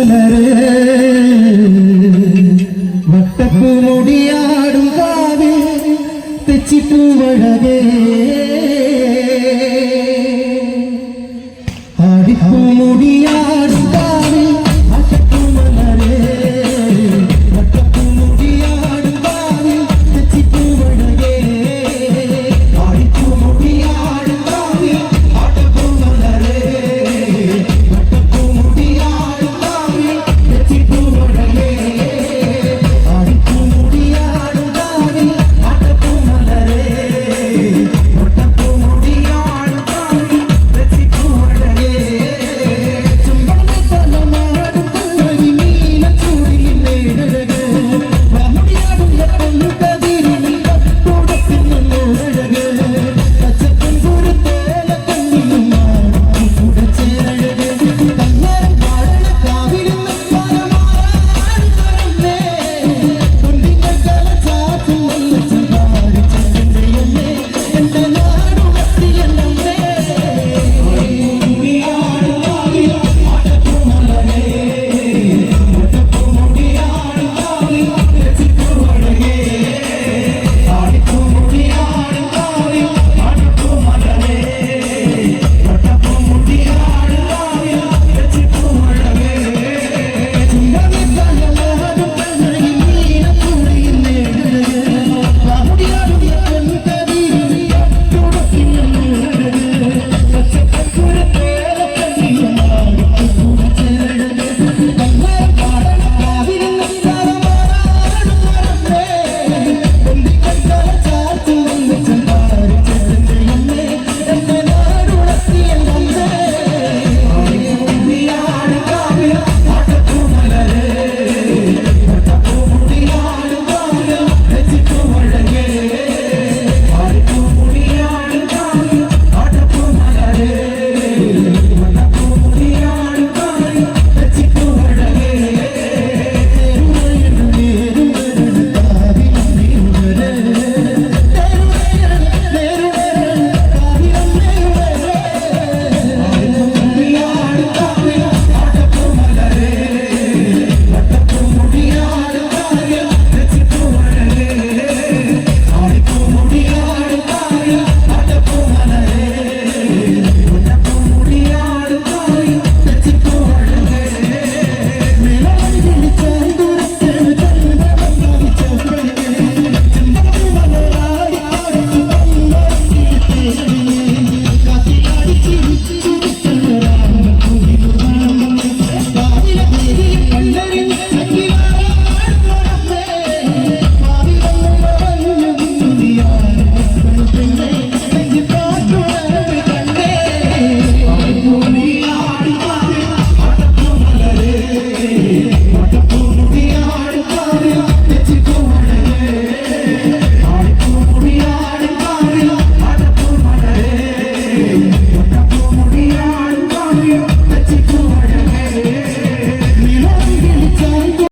മലരെ വട്ടപ്പൂമുടിയാടും കാവിൽ തെച്ചിപ്പൂവഴകേ ആടിപ്പൂമുടിയാടും